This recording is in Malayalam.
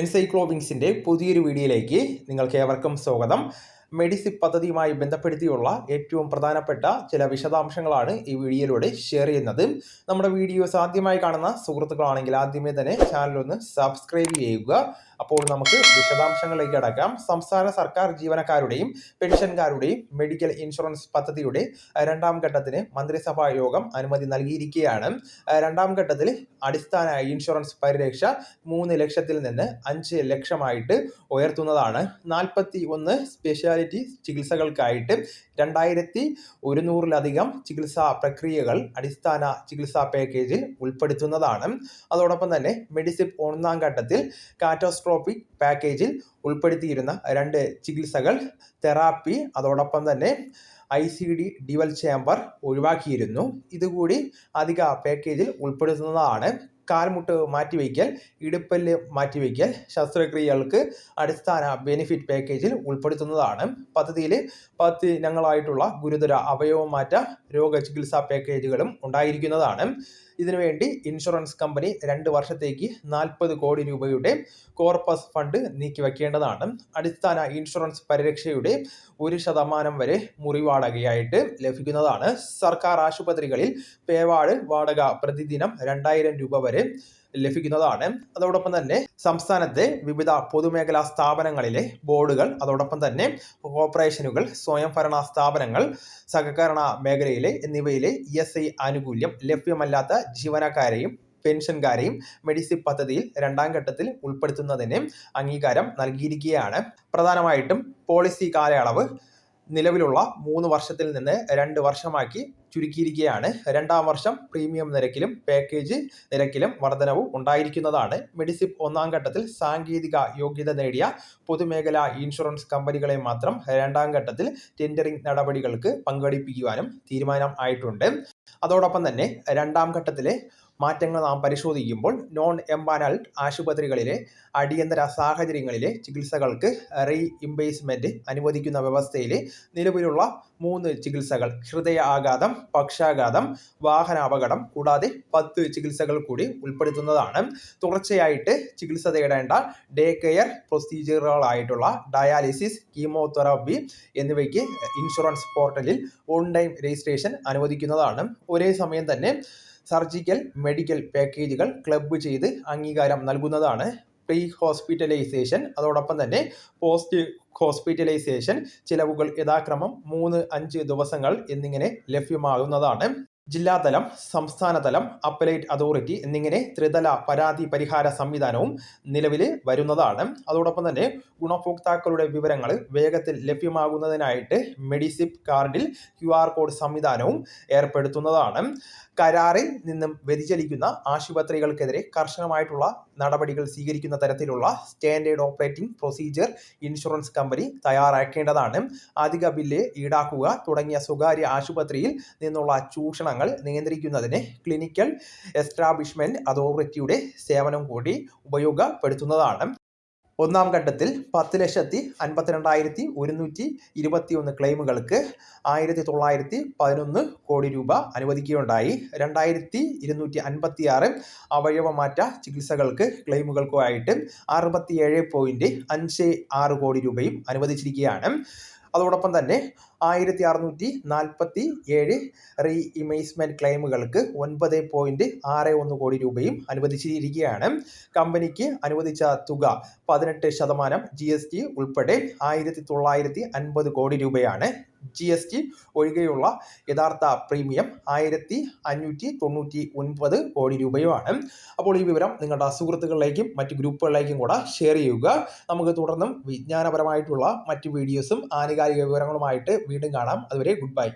എൻസൈക്ലോവിങ്സിന്റെ പുതിയൊരു വീഡിയോയിലേക്ക് നിങ്ങൾക്ക് ഏവർക്കും സ്വാഗതം. മെഡിസിപ്പ് പദ്ധതിയുമായി ബന്ധപ്പെടുത്തിയുള്ള ഏറ്റവും പ്രധാനപ്പെട്ട ചില വിശദാംശങ്ങളാണ് ഈ വീഡിയോയിലൂടെ ഷെയർ ചെയ്യുന്നത്. നമ്മുടെ വീഡിയോസ് ആദ്യമായി കാണുന്ന സുഹൃത്തുക്കളാണെങ്കിൽ ആദ്യമേ തന്നെ ചാനലൊന്ന് സബ്സ്ക്രൈബ് ചെയ്യുക. അപ്പോൾ നമുക്ക് വിശദാംശങ്ങളിലേക്ക് അടക്കാം സംസ്ഥാന സർക്കാർ ജീവനക്കാരുടെയും പെൻഷൻകാരുടെയും മെഡിക്കൽ ഇൻഷുറൻസ് പദ്ധതിയുടെ രണ്ടാം ഘട്ടത്തിന് മന്ത്രിസഭാ യോഗം അനുമതി നൽകിയിരിക്കുകയാണ്. രണ്ടാം ഘട്ടത്തിൽ അടിസ്ഥാന ഇൻഷുറൻസ് പരിരക്ഷ മൂന്ന് ലക്ഷത്തിൽ നിന്ന് അഞ്ച് ലക്ഷമായിട്ട് ഉയർത്തുന്നതാണ്. നാൽപ്പത്തി ഒന്ന് സ്പെഷ്യാലിറ്റി ചികിത്സകൾക്കായിട്ട് രണ്ടായിരത്തി ഒരുന്നൂറിലധികം ചികിത്സാ പ്രക്രിയകൾ അടിസ്ഥാന ചികിത്സാ പാക്കേജിൽ ഉൾപ്പെടുത്തുന്നതാണ്. അതോടൊപ്പം തന്നെ മെഡിസിപ്പ് ഒന്നാം ഘട്ടത്തിൽ കാറ്റോസ്ട്രോഫിക് പാക്കേജിൽ ഉൾപ്പെടുത്തിയിരുന്ന രണ്ട് ചികിത്സകൾ തെറാപ്പി അതോടൊപ്പം തന്നെ I C D dual chamber ഒഴിവാക്കിയിരുന്നു. ഇതുകൂടി അധിക പാക്കേജിൽ ഉൾപ്പെടുത്തുന്നതാണ്. കാൽമുട്ട് മാറ്റിവയ്ക്കൽ ഇടുപ്പല്ല് മാറ്റിവയ്ക്കൽ ശസ്ത്രക്രിയകൾക്ക് അടിസ്ഥാന ബെനിഫിറ്റ് പാക്കേജിൽ ഉൾപ്പെടുത്തുന്നതാണ്. പദ്ധതിയിൽ പത്ത് ഇനങ്ങളായിട്ടുള്ള ഗുരുതര അവയവമാറ്റ രോഗചികിത്സാ പാക്കേജുകളും ഉണ്ടായിരിക്കുന്നതാണ്. ഇതിനുവേണ്ടി ഇൻഷുറൻസ് കമ്പനി രണ്ട് വർഷത്തേക്ക് നാൽപ്പത് കോടി രൂപയുടെ കോർപ്പസ് ഫണ്ട് നീക്കിവെക്കേണ്ടതാണ്. അടിസ്ഥാന ഇൻഷുറൻസ് പരിരക്ഷയുടെ ഒരു ശതമാനം വരെ മുറിവാടകയായിട്ട് ലഭിക്കുന്നതാണ്. സർക്കാർ ആശുപത്രികളിൽ പേവാട് വാടക പ്രതിദിനം രണ്ടായിരം രൂപ വരെ ലഭിക്കുന്നതാണ്. അതോടൊപ്പം തന്നെ സംസ്ഥാനത്തെ വിവിധ പൊതുമേഖലാ സ്ഥാപനങ്ങളിലെ ബോർഡുകൾ അതോടൊപ്പം തന്നെ കോർപ്പറേഷനുകൾ സ്വയംഭരണ സ്ഥാപനങ്ങൾ സഹകരണ മേഖലയിലെ എന്നിവയിലെ ഇ എസ് ആനുകൂല്യം ലഭ്യമല്ലാത്ത ജീവനക്കാരെയും പെൻഷൻകാരെയും മെഡിസിപ്പ് പദ്ധതിയിൽ രണ്ടാം ഘട്ടത്തിൽ ഉൾപ്പെടുത്തുന്നതിന് അംഗീകാരം നൽകിയിരിക്കുകയാണ്. പ്രധാനമായിട്ടും പോളിസി കാലയളവ് നിലവിലുള്ള മൂന്ന് വർഷത്തിൽ നിന്ന് രണ്ട് വർഷമാക്കി ചുരുക്കിയിരിക്കുകയാണ്. രണ്ടാം വർഷം പ്രീമിയം നിരക്കിലും പാക്കേജ് നിരക്കിലും വർധനവും ഉണ്ടായിരിക്കുന്നതാണ്. മെഡിസിപ്പ് ഒന്നാം ഘട്ടത്തിൽ സാങ്കേതിക യോഗ്യത നേടിയ പൊതുമേഖലാ ഇൻഷുറൻസ് കമ്പനികളെ മാത്രം രണ്ടാം ഘട്ടത്തിൽ ടെൻഡറിംഗ് നടപടികൾക്ക് പങ്കെടുപ്പിക്കുവാനും തീരുമാനം ആയിട്ടുണ്ട്. അതോടൊപ്പം തന്നെ രണ്ടാം ഘട്ടത്തിലെ മാറ്റങ്ങൾ നാം പരിശോധിക്കുമ്പോൾ നോൺ എംപാനൽഡ് ആശുപത്രികളിലെ അടിയന്തര സാഹചര്യങ്ങളിലെ ചികിത്സകൾക്ക് റീ ഇംബേസ്മെന്റ് അനുവദിക്കുന്ന വ്യവസ്ഥയിൽ നിലവിലുള്ള മൂന്ന് ചികിത്സകൾ. ഹൃദയ ആഘാതം പക്ഷാഘാതം വാഹനാപകടം കൂടാതെ പത്ത് ചികിത്സകൾ കൂടി ഉൾപ്പെടുത്തുന്നതാണ്. തുടർച്ചയായിട്ട് ചികിത്സ തേടേണ്ട ഡേ കെയർ പ്രൊസീജിയറുകളായിട്ടുള്ള ഡയാലിസിസ് കീമോതെറാപ്പി എന്നിവയ്ക്ക് ഇൻഷുറൻസ് പോർട്ടലിൽ ഓൺലൈൻ രജിസ്ട്രേഷൻ അനുവദിക്കുന്നതാണ്. ഒരേ സമയം തന്നെ സർജിക്കൽ മെഡിക്കൽ പാക്കേജുകൾ ക്ലബ്ബ് ചെയ്ത് അംഗീകാരം നൽകുന്നതാണ് പ്രീ ഹോസ്പിറ്റലൈസേഷൻ അതോടൊപ്പം തന്നെ പോസ്റ്റ് ഹോസ്പിറ്റലൈസേഷൻ ചിലവുകൾ യഥാക്രമം മൂന്ന് അഞ്ച് ദിവസങ്ങൾ എന്നിങ്ങനെ ലഭ്യമാകുന്നതാണ്. ജില്ലാതലം സംസ്ഥാനതലം അപ്പലേറ്റ് അതോറിറ്റി എന്നിങ്ങനെ ത്രിതല പരാതി പരിഹാര സംവിധാനവും നിലവിൽ വരുന്നതാണ്. അതോടൊപ്പം തന്നെ ഗുണഭോക്താക്കളുടെ വിവരങ്ങൾ വേഗത്തിൽ ലഭ്യമാകുന്നതിനായിട്ട് മെഡിസിപ്പ് കാർഡിൽ ക്യു ആർ കോഡ് സംവിധാനവും ഏർപ്പെടുത്തുന്നതാണ്. കരാറിൽ നിന്നും വ്യതിചലിക്കുന്ന ആശുപത്രികൾക്കെതിരെ കർശനമായിട്ടുള്ള നടപടികൾ സ്വീകരിക്കുന്ന തരത്തിലുള്ള standard operating procedure insurance company തയ്യാറാക്കേണ്ടതാണ്. അധിക ബില്ല് ഈടാക്കുക തുടങ്ങിയ സ്വകാര്യ ആശുപത്രിയിൽ നിന്നുള്ള ചൂഷണങ്ങൾ നിയന്ത്രിക്കുന്നതിന് ക്ലിനിക്കൽ എസ്റ്റാബ്ലിഷ്മെന്റ് അതോറിറ്റിയുടെ സേവനം കൂടി ഉപയോഗപ്പെടുത്തുന്നതാണ്. ഒന്നാം ഘട്ടത്തിൽ പത്ത് ലക്ഷത്തി അൻപത്തിരണ്ടായിരത്തി ഒരുന്നൂറ്റി ഇരുപത്തി ഒന്ന് ക്ലെയിമുകൾക്ക് ആയിരത്തി തൊള്ളായിരത്തി പതിനൊന്ന് കോടി രൂപ അനുവദിക്കുകയുണ്ടായി. രണ്ടായിരത്തി ഇരുന്നൂറ്റി അൻപത്തി ആറ് അവയവമാറ്റ ചികിത്സകൾക്ക് ക്ലെയിമുകൾക്കുമായിട്ട് അറുപത്തിയേഴ് പോയിന്റ് അഞ്ച് ആറ് കോടി രൂപയും അനുവദിച്ചിരിക്കുകയാണ്. അതോടൊപ്പം തന്നെ ആയിരത്തി അറുന്നൂറ്റി നാൽപ്പത്തി ഏഴ് റീ ഇമേസ്മെന്റ് ക്ലെയിമുകൾക്ക് ഒൻപത് പോയിന്റ് ആറ് ഒന്ന് കോടി രൂപയും അനുവദിച്ചിരിക്കുകയാണ്. കമ്പനിക്ക് അനുവദിച്ച തുക പതിനെട്ട് ശതമാനം ജി എസ് ടി ഉൾപ്പെടെ ആയിരത്തി തൊള്ളായിരത്തി അൻപത് കോടി രൂപയാണ് ജി എസ് ടി ഒഴികെയുള്ള യഥാർത്ഥ പ്രീമിയം ആയിരത്തി അഞ്ഞൂറ്റി തൊണ്ണൂറ്റി ഒൻപത് കോടി രൂപയുമാണ്. അപ്പോൾ ഈ വിവരം നിങ്ങളുടെ സുഹൃത്തുക്കളിലേക്കും മറ്റ് ഗ്രൂപ്പുകളിലേക്കും കൂടെ ഷെയർ ചെയ്യുക. നമുക്ക് തുടർന്നും വിജ്ഞാനപരമായിട്ടുള്ള മറ്റ് വീഡിയോസും ആനുകാലിക വിവരങ്ങളുമായിട്ട് വീണ്ടും കാണാം. അതുവരെ ഗുഡ് ബൈ